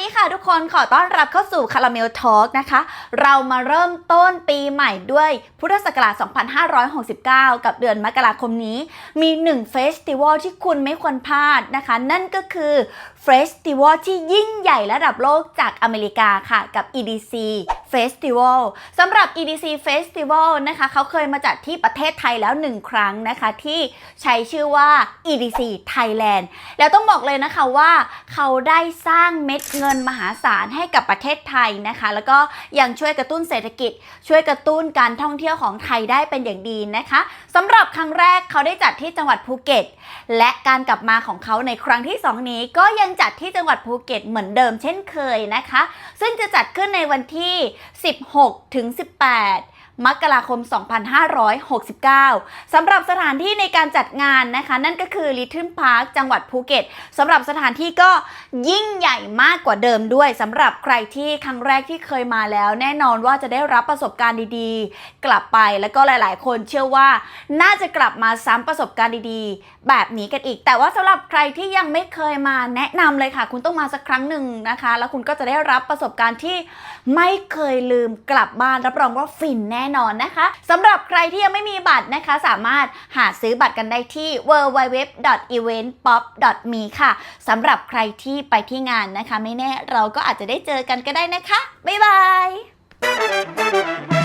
ดีค่ะทุกคนขอต้อนรับเข้าสู่คาราเมลทอล์กนะคะ เรามาเริ่มต้นปีใหม่ด้วยพุทธศักราช 2569 กับเดือนมกราคมนี้ มีหนึ่งเฟสติวัลที่คุณไม่ควรพลาดนะคะ นั่นก็คือเฟสติวัลที่ยิ่งใหญ่ระดับโลกจากอเมริกาค่ะกับ EDC Festival สำหรับ EDC Festival นะคะเขาเคยมาจัดที่ประเทศไทยแล้วหนึ่งครั้งนะคะที่ใช้ชื่อว่า EDC Thailand แล้วต้องบอกเลยนะคะว่าเขาได้สร้างเม็ดเงินมหาศาลให้กับประเทศไทยนะคะ แล้วก็ยังช่วยกระตุ้นเศรษฐกิจ ช่วยกระตุ้นการท่องเที่ยวของไทยได้เป็นอย่างดีนะคะสำหรับครั้งแรกเขาได้จัดที่จังหวัดภูเก็ต และการกลับมาของเขาในครั้งที่ 2 นี้ก็ยังจัดที่จังหวัดภูเก็ตเหมือนเดิมเช่นเคยนะคะ ซึ่งจะจัดขึ้นในวันที่16 ถึง 18 มกราคม 2569สำหรับสถานที่ในการจัดงานนะคะ นั่นก็คือ Little Park จังหวัดภูเก็ตสำหรับสถานที่ก็ยิ่งใหญ่มากกว่าเดิมด้วยสำหรับใครที่ครั้งแรกที่เคยมาแล้ว แน่นอนว่าจะได้รับประสบการณ์ดีๆ กลับไปแล้วก็หลายๆ คนเชื่อว่า น่าจะกลับมาซ้ำประสบการณ์ดีๆ แบบนี้กันอีก แต่ว่าสำหรับใครที่ยังไม่เคยมาแนะนำเลยค่ะ คุณต้องมาสักครั้งหนึ่งนะคะ แล้วคุณก็จะได้รับประสบการณ์ที่ไม่เคยลืมกลับบ้านรับรองว่าฟินแน่น่นอนนะคะสำหรับใครที่ยังไม่มีบัตรนะคะ สามารถหาซื้อบัตรกันได้ที่ www.eventpop.me ค่ะสำหรับใครที่ไปที่งานนะคะ ไม่แน่เราก็อาจจะได้เจอกันก็ได้นะคะ บ๊ายบาย